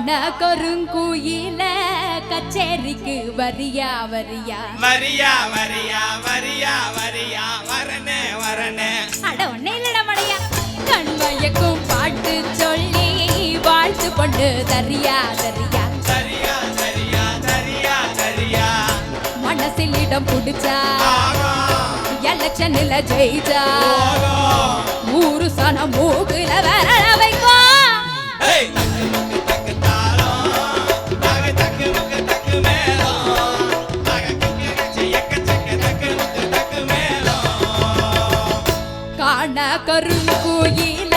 கருங்குயில கச்சேரிக்கு வரியா வரியா? வரியா வரியா வரியா வரியா வரனே வரனே. அட ஒன்னே இல்லடா மடையா. கண்மயக்கும் பாட்டு சொல்லி வாழ்த்து கொண்டு தரியா தரியா. சரியா சரியா சரியா சரியா மனசில் இடம் புடிச்சா? எலெக்ஷன்ல ஜெயிச்சா? ஊரு சனம் மூகுல வரல வைக்கும் ஏய் கருங்குயில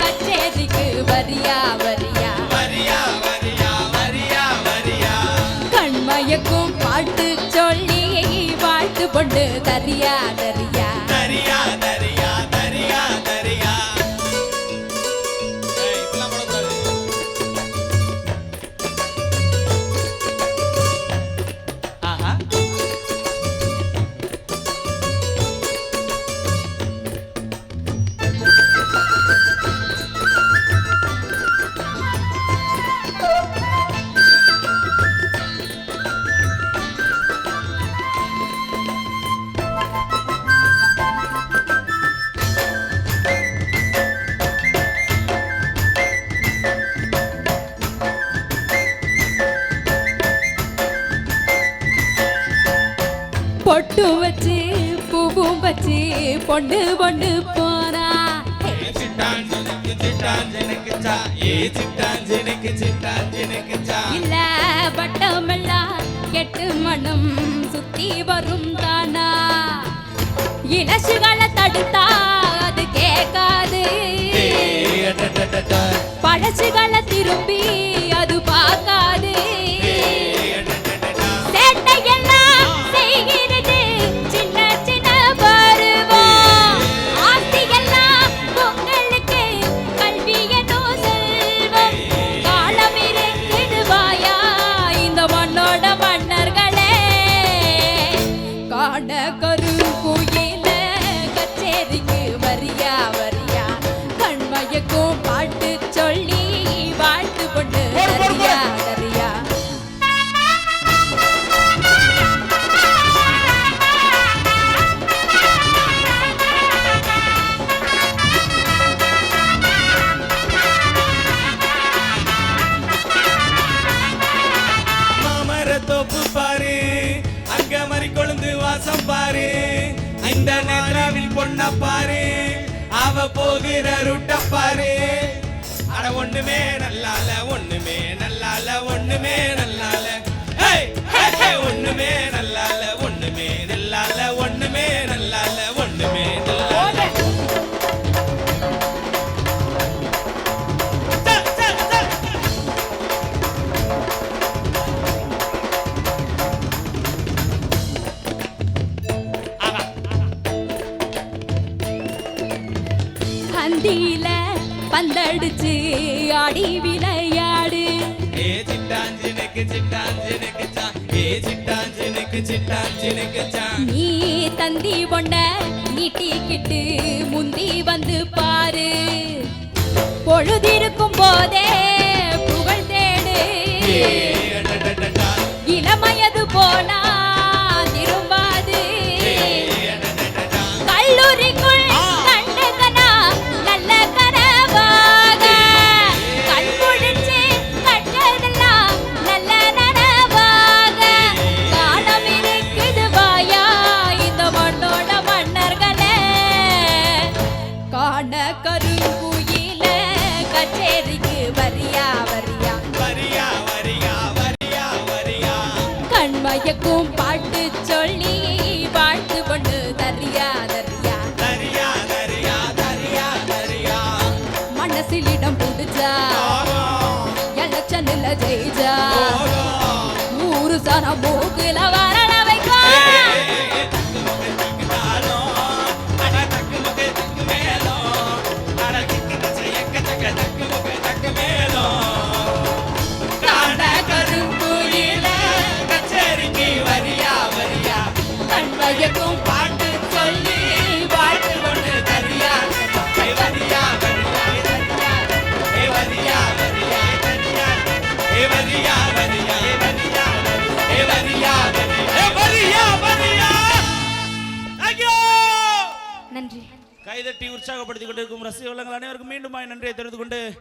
கச்சேரிக்கு வரியா வரியா. வரியா வரியா வரியா வரியா கண்மயக்கும் பாட்டு சொல்லி வாழ்த்து கொண்டு தரியா தரியா தரியா. சிட்டாஞ்சனுக்கு சிட்டாஞ்சனுக்கு சா இல்ல வட்டமெல்லாம் எட்டு மணம் சுத்தி வரும் தானா. இளசுகளை தடுத்தா அது கேட்காது. பழசுகளை திரும்பி இந்த நேராவில் பொண்ண பாரு அவ போகிற ரூட்ட பாரு அட ஒண்ணுமே நல்லால ஒண்ணுமே நல்லால ஒண்ணுமே நல்லால. ஒண்ணுமே நல்லால ஒண்ணுமே அந்தியில பந்தடிச்சு ஆடி விளையாடு. ஏ சிட்டாஞ்சனுக்கு சிட்டாஞ்சனுக்கு ஏ சிட்டாஞ்சனுக்கு சிட்டாஞ்சனுக்கு நீ தந்தி பொண்ட நீட்டிக்கிட்டு முந்தி வந்து பாரு. பொழுதிருக்கும் போதே புகழ் தேடு. இளமயது போனா காண கருங்குயில கச்சேரிக்கு வரியா வரியா? வரியா வரியா வரியா வரியா. கண்மயக்கும் பாட்டு சொல்லி வாழ்த்து கொண்டு தரியா தரியா. தரியா தரியா தரியா தரியா. மனசில் இடம் புடிச்சா எலெக்ஷன்ல ஜெயிச்சா. ஊரு சனம் மூக்குல நன்றி. கைதட்டி உற்சாகப்படுத்திக் கொண்டிருக்கும் ரசிகர்கள் அனைவருக்கும் மீண்டும் நன்றியை தெரிந்து கொண்டு